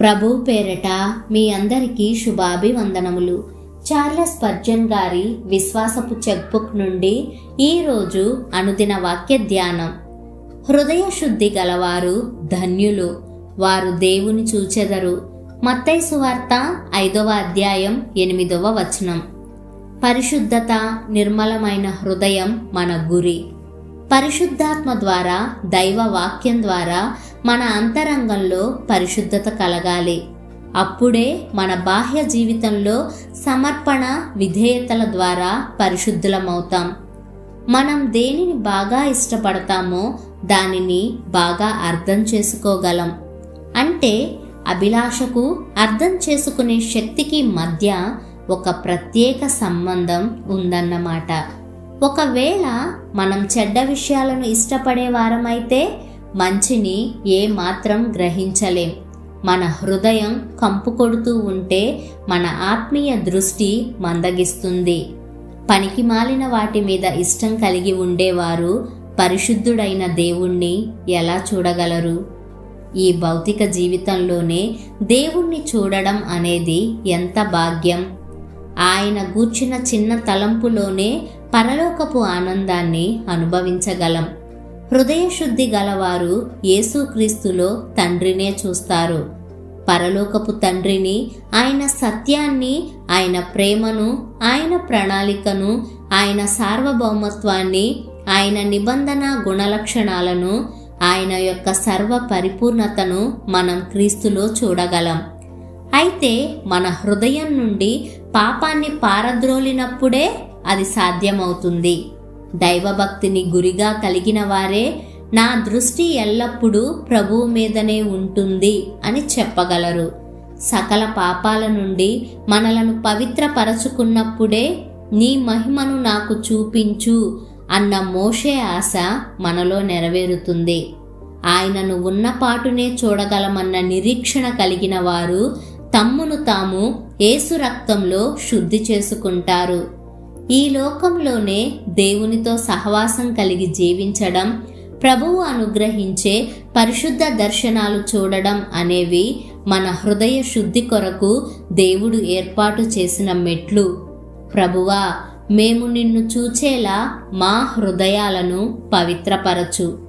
ప్రభు పేరట మీ అందరికీ శుభాభివందనములు. చార్లెస్ పర్జన్ గారి విశ్వాసపు చెక్బుక్ నుండి ఈరోజు అనుదిన వాక్య ధ్యానం. హృదయ శుద్ధి గలవారు ధన్యులు. వారు దేవుని చూచెదరు. మత్తయి సువార్త ఐదవ అధ్యాయం ఎనిమిదవ వచనం. పరిశుద్ధత నిర్మలమైన హృదయం మన గురి. పరిశుద్ధాత్మ ద్వారా దైవ వాక్యం ద్వారా మన అంతరంగంలో పరిశుద్ధత కలగాలి. అప్పుడే మన బాహ్య జీవితంలో సమర్పణ విధేయతల ద్వారా పరిశుద్ధులమవుతాం. మనం దేనిని బాగా ఇష్టపడతామో దానిని బాగా అర్థం చేసుకోగలం. అంటే అభిలాషకు అర్థం చేసుకునే శక్తికి మధ్య ఒక ప్రత్యేక సంబంధం ఉందన్నమాట. ఒకవేళ మనం చెడ్డ విషయాలను ఇష్టపడే వారమైతే మంచిని ఏ మాత్రం గ్రహించలేం. మన హృదయం కంపు కొడుతూ ఉంటే మన ఆత్మీయ దృష్టి మందగిస్తుంది. పనికి మాలిన వాటి మీద ఇష్టం కలిగి ఉండేవారు పరిశుద్ధుడైన దేవుణ్ణి ఎలా చూడగలరు? ఈ భౌతిక జీవితంలోనే దేవుణ్ణి చూడడం అనేది ఎంత భాగ్యం! ఆయన గూర్చిన చిన్న తలంపులోనే పరలోకపు ఆనందాన్ని అనుభవించగలం. హృదయశుద్ధి గలవారు యేసుక్రీస్తులో తండ్రినే చూస్తారు. పరలోకపు తండ్రిని ఆయన సత్యాన్ని ఆయన ప్రేమను ఆయన ప్రణాళికను ఆయన సార్వభౌమత్వాన్ని ఆయన నిబంధన గుణలక్షణాలను ఆయన యొక్క సర్వ పరిపూర్ణతను మనం క్రీస్తులో చూడగలం. అయితే మన హృదయం నుండి పాపాన్ని పారద్రోలినప్పుడే అది సాధ్యమవుతుంది. దైవభక్తిని గురిగా కలిగిన వారే నా దృష్టి ఎల్లప్పుడూ ప్రభువు మీదనే ఉంటుంది అని చెప్పగలరు. సకల పాపాల నుండి మనలను పవిత్రపరచుకున్నప్పుడే నీ మహిమను నాకు చూపించు అన్న మోషే ఆశ మనలో నెరవేరుతుంది. ఆయనను ఉన్నపాటునే చూడగలమన్న నిరీక్షణ కలిగిన వారు తమ్మును తాము ఏసు రక్తంలో శుద్ధి చేసుకుంటారు. ఈ లోకంలోనే దేవునితో సహవాసం కలిగి జీవించడం ప్రభువు అనుగ్రహించే పరిశుద్ధ దర్శనాలు చూడడం అనేవి మన హృదయ శుద్ధి కొరకు దేవుడు ఏర్పాటు చేసిన మెట్లు. ప్రభువా మేము నిన్ను చూచేలా మా హృదయాలను పవిత్రపరచు.